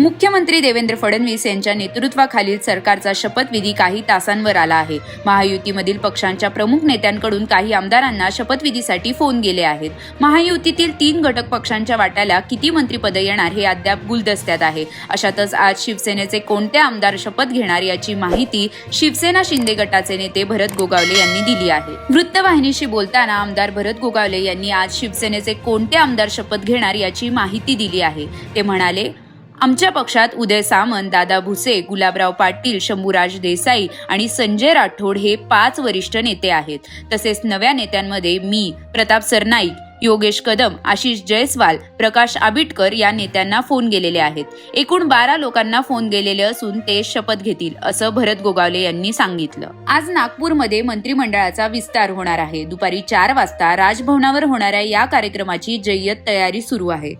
मुख्यमंत्री देवेंद्र फडणवीस यांच्या नेतृत्वाखालील सरकारचा शपथविधी काही तासांवर आला आहे. महायुतीमधील पक्षांच्या प्रमुख नेत्यांकडून काही आमदारांना शपथविधीसाठी फोन गेले आहेत. महायुतीतील तीन घटक पक्षांच्या वाट्याला किती मंत्रिपदं येणार हे अद्याप गुलदस्त्यात आहे. अशातच आज शिवसेनेचे कोणते आमदार शपथ घेणार याची माहिती शिवसेना शिंदे गटाचे नेते भरत गोगावले यांनी दिली आहे. वृत्तवाहिनीशी बोलताना आमदार भरत गोगावले यांनी आज शिवसेनेचे कोणते आमदार शपथ घेणार याची माहिती दिली आहे. ते म्हणाले आमच्या पक्षात उदय सामंत दादा भुसे गुलाबराव पाटील शंभूराज देसाई आणि संजय राठोड हे पाच वरिष्ठ नेते आहेत. तसेच नव्या नेत्यांमध्ये मी प्रताप सरनाईक योगेश कदम आशिष जयस्वाल प्रकाश आबिटकर या नेत्यांना फोन गेलेले आहेत. एकूण बारा लोकांना फोन गेलेले असून ते शपथ घेतील असं भरत गोगावले यांनी सांगितलं. आज नागपूरमध्ये मंत्रिमंडळाचा विस्तार होणार आहे. दुपारी चार वाजता राजभवनावर होणाऱ्या या कार्यक्रमाची जय्यत तयारी सुरू आहे.